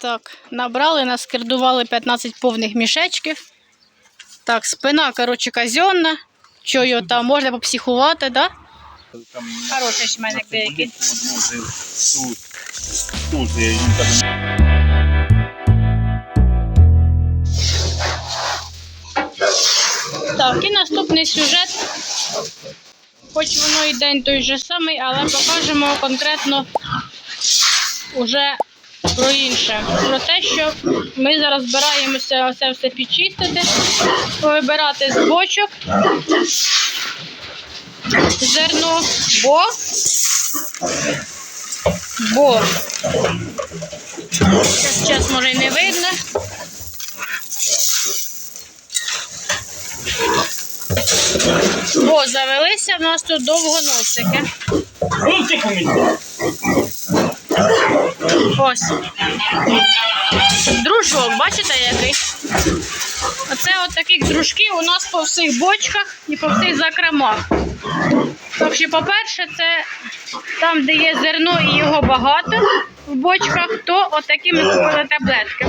Так, набрали, наскердували 15 повних мішечків. Так, спина, коротше, казенна. Що його там можна попсихувати, да? Хороший шменик деякий. Так, і наступний сюжет. Хоч воно і день той же самий, але покажемо конкретно уже про інше. Про те, що ми зараз збираємося це все підчистити, повибирати з бочок зерно, бо бо зараз може й не видно. Бо завелися в нас тут довгоносики. Ось. Дружок, бачите який? Оце от таких дружків у нас по всіх бочках і по всіх закромах. Що, по-перше, це там, де є зерно і його багато в бочках, то отакі ми купили таблетки.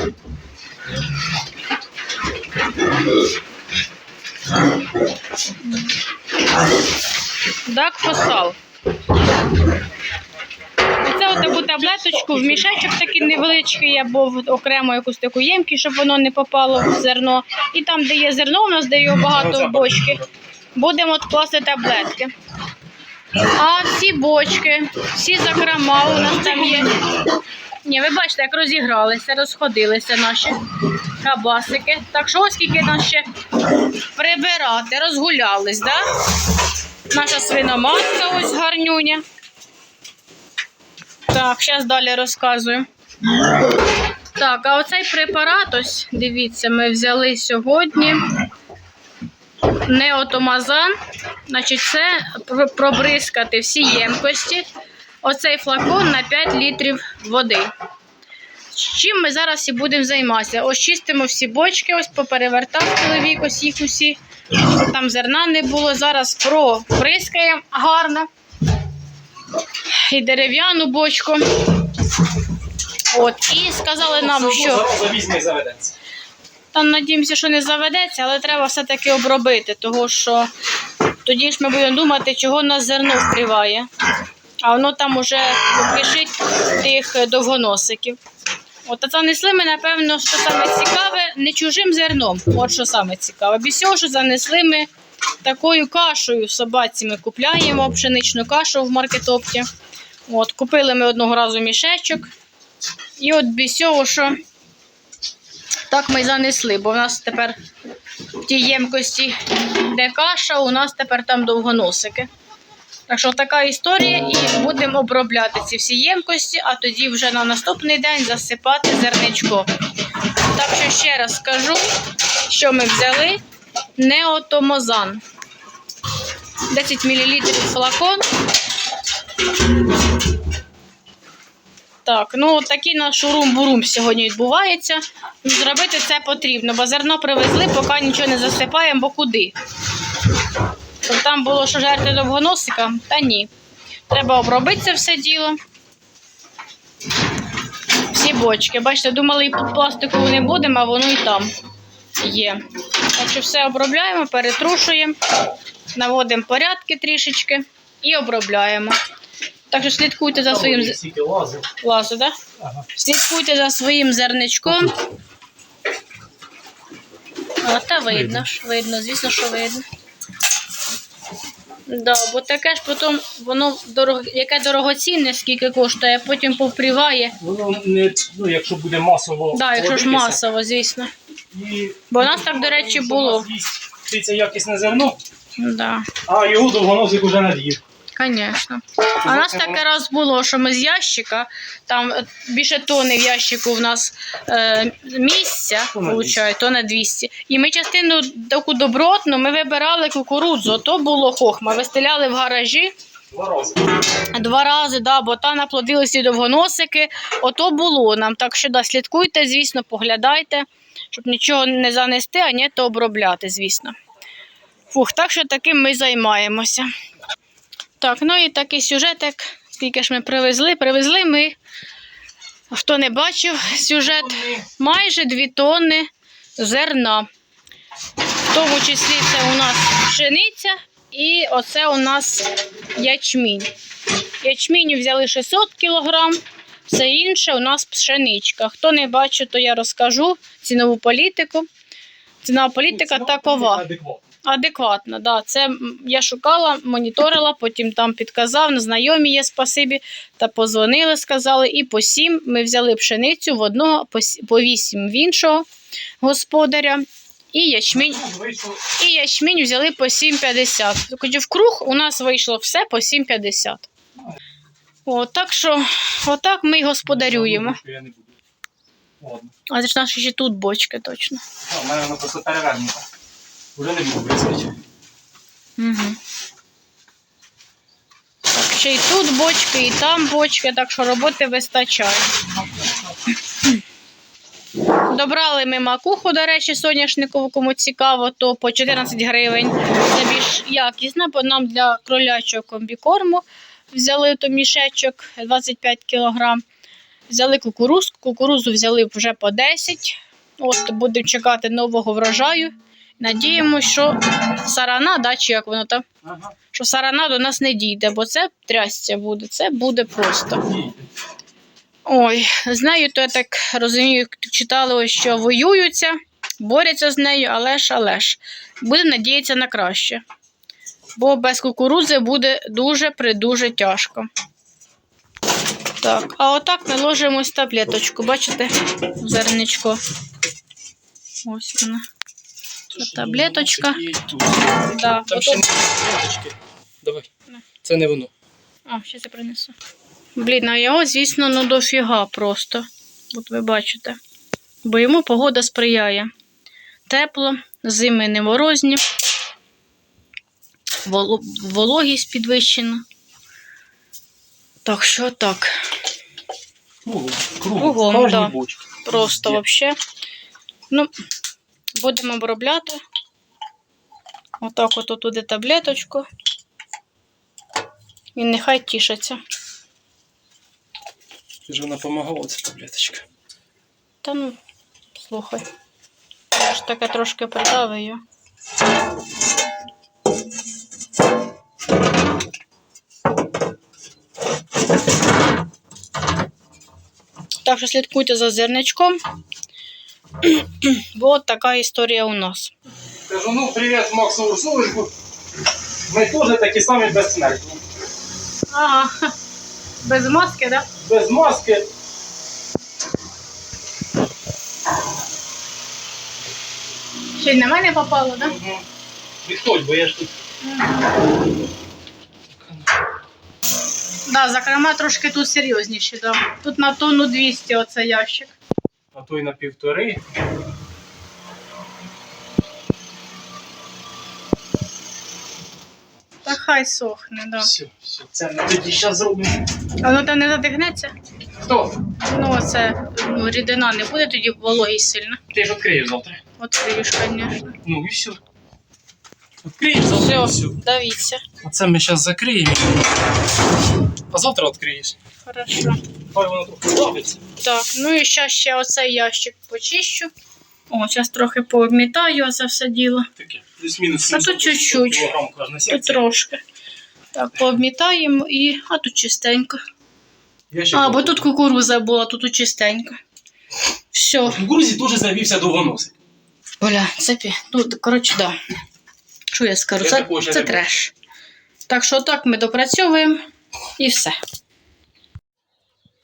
Отаку таблеточку в мішечок такий невеличкий або в окремо якусь таку ємкість, щоб воно не попало в зерно. І там, де є зерно, у нас де його багато бочки, будемо класти таблетки. А всі бочки, всі закрома у нас там є. Ні, ви бачите, як розігралися, розходилися наші кабасики. Так що ось скільки нас ще прибирати, розгулялись, да? Наша свиноматка ось гарнюня. Так, зараз далі розказую. Так, а оцей препарат, ось, дивіться, ми взяли сьогодні. Неотомазан. Значить, це пробризкати всі ємкості. Оцей флакон на 5 літрів води. З чим ми зараз і будемо займатися? Ось чистимо всі бочки, ось поперевертав чоловік, ось їх усі. Там зерна не було. Зараз проприскаємо гарно. І дерев'яну бочку. От, і сказали нам, що. Та надіємося, що не заведеться, але треба все-таки обробити, того що тоді ж ми будемо думати, чого нас зерно вкриває. А воно там уже кишить тих довгоносиків. От а занесли ми, напевно, що саме цікаве, не чужим зерном. От що саме цікаве. Без цього, що занесли ми такою кашею собаці ми купляємо пшеничну кашу в маркетопті. От, купили ми одного разу мішечок. І от без цього, що так ми й занесли, бо в нас тепер в тій ємкості, де каша, у нас тепер там довгоносики. Так що така історія, і будемо обробляти ці всі ємкості, а тоді вже на наступний день засипати зерничко. Так що ще раз скажу, що ми взяли неотомозан. 10 мл флакон. Так, ну такий наш урум-бурум сьогодні відбувається. Зробити це потрібно, бо зерно привезли, поки нічого не засипаємо, бо куди? Щоб там було що жерти довгоносика, та ні. Треба обробити це все діло. Всі бочки. Бачите, думали, і під пластикову не будемо, а воно і там є. Так що все обробляємо, перетрушуємо, наводимо порядки трішечки і обробляємо. Так що слідкуйте за своїм ласу, так? Ага. Слідкуйте за своїм зерничком. А, та видно, видно, звісно, що видно. Да, бо таке ж потім воно дорого, яке дорогоцінне, скільки коштує, потім повпріває. Воно не, ну, якщо буде масово. Да, якщо ж масово, звісно. І, Бо у нас так, до речі, було. Це якісне зерно, Да, а його довгоносик уже над'їв. звісно. А у нас таке раз було, що ми з ящика, там більше тони в ящику в нас е, місця, То на виходить, то на 200. І ми частину таку добротну, ми вибирали кукурудзу, то було хохма, вистеляли в гаражі. Два рази. Два рази, да, бо там наплодилися довгоносики. Ото було нам. Так що да, слідкуйте, звісно, поглядайте, щоб нічого не занести, а ні, то обробляти, звісно. Фух, так що таким ми займаємося. Так, ну і такий сюжетик, скільки ж ми привезли. Привезли ми Хто не бачив сюжет, майже 2 тонни зерна. В тому числі це у нас пшениця і оце у нас ячмінь. Ячміню взяли 600 кг, все інше у нас пшеничка. Хто не бачив, то я розкажу цінову політику. Цінова політика такова. Адекватно. Адекватно, да. Це я шукала, моніторила, потім там підказав, знайомі є спасибі, та позвонили, сказали, і по сім ми взяли пшеницю в одного, по вісім в іншого господаря. І ячмінь, і ячмінь взяли по 7,50. Хоч в круг у нас вийшло все по 7,50. О, так що, отак ми й господарюємо. А це ж наші ще тут бочки точно. У мене воно просто перевернуто. Уже не буду бризкати. Угу. Так, ще й тут бочки, і там бочки, так що роботи вистачає. Добрали ми макуху, до речі, соняшникову, кому цікаво, то по 14 гривень. Це більш якісна, бо нам для кролячого комбікорму взяли то мішечок 25 кг. Взяли кукурузку, кукурузу взяли вже по 10. От будемо чекати нового врожаю. Надіємося, що сарана, да, чи як воно там, Ага. що сарана до нас не дійде, бо це трясця буде, це буде просто. Ой, з нею, то я так розумію, читали, що воюються, борються з нею, але ж, але ж. Будемо надіятися на краще. Бо без кукурудзи буде дуже-придуже тяжко. Так, а отак ми ложимо ось таблеточку, бачите? Зерничко. Ось вона. Це таблеточка. Да, Там ще не. Давай. Це не воно. А, ще це принесу. Блін, а його, звісно, ну дофіга просто. От ви бачите. Бо йому погода сприяє. Тепло, зими не морозні, вологість підвищена. Так що так. Кругом. Кругом. Кругом, да. бочці. Просто взагалі. Ну, будемо обробляти. Отак от туди таблеточку. І нехай тішиться. Вже вона допомагала ця таблеточка. Та ну, слухай. Я ж таке трошки придавию. Так що слідкуйте за зерничком. Бо от така історія у нас. Кажу, ну привіт Максу Урсулику. Ми теж такі самі безсмертні. Ага. Без маски, так? Без маски. Ще й на мене попало, так? Мгм. Відходь, бо я ж тут. Да, закрома трошки тут серйозніші, да. Тут на тонну 200 оце ящик. А той на півтори. Хай сохне, да. Все, все. Це ми тоді зараз зробимо. А воно там не задихнеться? Хто? Ну, оце ну, рідина не буде тоді вологість сильно. Ти ж відкриєш завтра. Видиш, звісно. Ну і все. Відкриєш завтра. Все, все. давіться. Оце ми зараз закриємо. А завтра відкриєш. Хорошо. Хай воно трохи плавиться. Так, ну і зараз ще оцей ящик почищу. О, зараз трохи пообмітаю це все діло. Таке. Плюс-мінус А тут 700 чуть-чуть. Тут трошки. Так, пообмітаємо і. А тут чистенько. А, бо тут кукуруза була, тут чистенько. Все. В кукурузі теж завівся довгоносик. Оля, це пі. Ну, коротше, да. Що я скажу? Це, це треш. Так що так ми допрацьовуємо і все.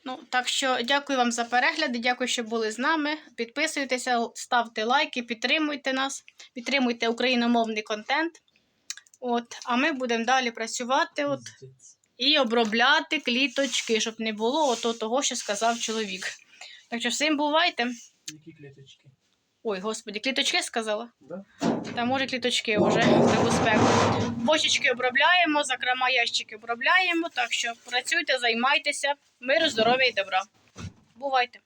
Ну, так що дякую вам за перегляди, дякую, що були з нами. Підписуйтеся, ставте лайки, підтримуйте нас, підтримуйте україномовний контент. От, а ми будемо далі працювати от, і обробляти кліточки, щоб не було ото того, що сказав чоловік. Так що всім бувайте. Які клеточки? Ой, господі, кліточки сказала? Да? Та може кліточки вже таку спеку. Бочечки обробляємо, зокрема ящики обробляємо. Так що працюйте, займайтеся. Миру, здоров'я і добра. Бувайте!